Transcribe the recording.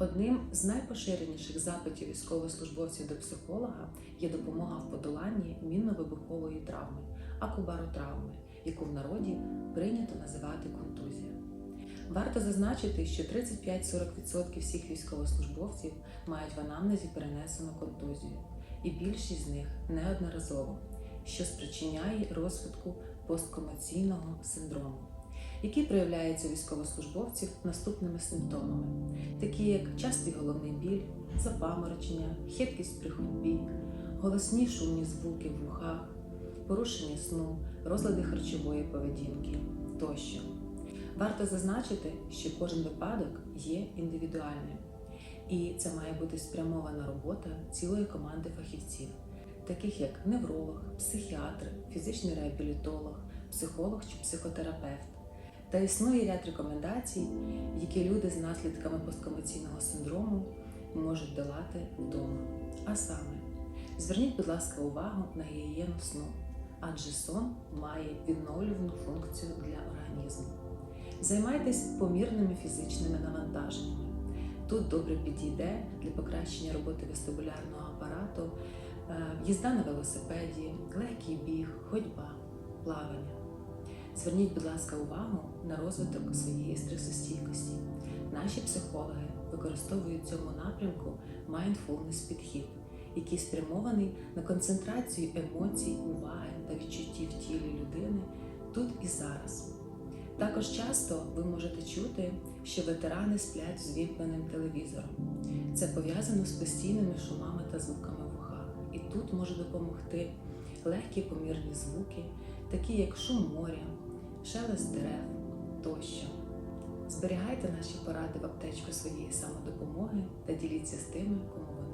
Одним з найпоширеніших запитів військовослужбовців до психолога є допомога в подоланні мінно-вибухової травми, акубаротравми, яку в народі прийнято називати контузія. Варто зазначити, що 35-40% всіх військовослужбовців мають в анамнезі перенесену контузію, і більшість з них неодноразово, що спричиняє розвитку посткомаційного синдрому, який проявляється у військовослужбовців наступними симптомами, такі як частий головний біль, запаморочення, хиткість при ходьбі, голосні шумні звуки в вухах, порушення сну, розлади харчової поведінки тощо. Варто зазначити, що кожен випадок є індивідуальним, і це має бути спрямована робота цілої команди фахівців, таких як невролог, психіатр, фізичний реабілітолог, психолог чи психотерапевт. Та існує ряд рекомендацій, які люди з наслідками посткомаційного синдрому можуть долати вдома. А саме, зверніть, будь ласка, увагу на гігієну сну, адже сон має відновлювану функцію для організму. Займайтесь помірними фізичними навантаженнями. Тут добре підійде для покращення роботи вестибулярного апарату, е, їзда на велосипеді, легкий біг, ходьба, плавання. Зверніть, будь ласка, увагу на розвиток своєї стресостійкості. Наші психологи використовують в цьому напрямку mindfulness підхід, який спрямований на концентрацію емоцій, уваги та відчуттів тілі людини тут і зараз. Також часто ви можете чути, що ветерани сплять з вімкненим телевізором. Це пов'язано з постійними шумами та звуками в ухах. І тут може допомогти легкі помірні звуки, такі як шум моря, шелест дерев тощо. Зберігайте наші поради в аптечку своєї самодопомоги та діліться з тими, кому